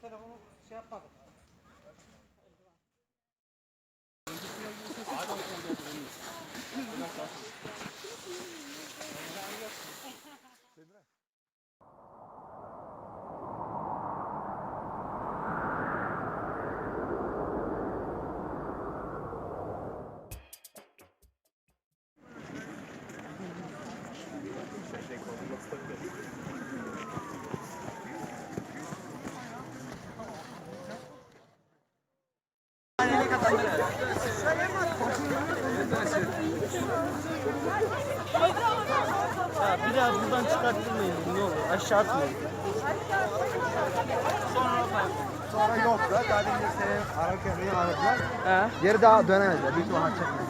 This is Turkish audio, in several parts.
telefonu şey yapmadım. Ya bir daha buradan çıkarttırmayın ne olur aşağı atmayın. Sonra yok da daha demin seni ararken beni aradılar. Geri daha dönemediler. Büyük ihtimalle çekmedi.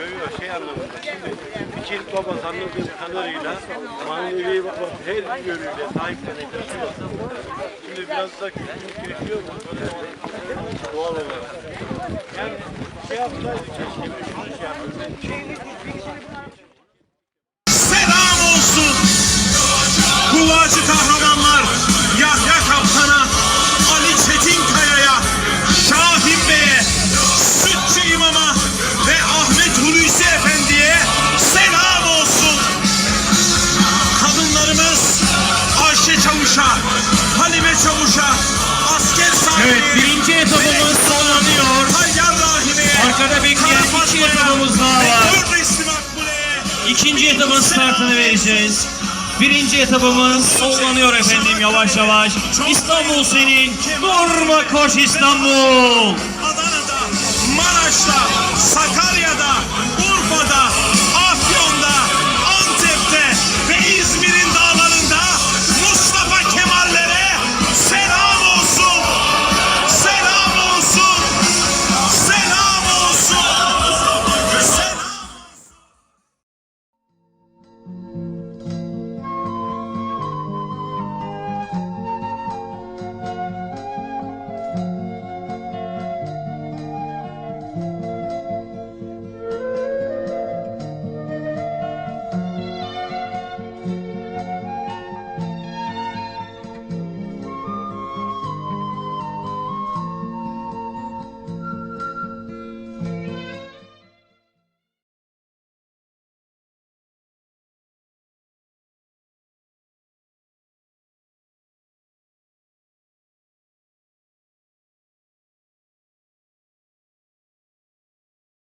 görüyor şey anlamında. Şimdi fikir babası anladığım kadarıyla manevi baba her yönüyle sahiplerine taşıyor. Şimdi biraz da kültürlük yaşıyor mu? Doğal olarak. Yani şey yapsaydı keşke bir şey yapsaydı. Evet, birinci etapımız Rahime'ye, Arkada bekleyen iki etapımız daha var. İkinci etapın startını vereceğiz. Birinci etapımız sonlanıyor efendim yavaş yavaş. İstanbul senin, durma koş İstanbul.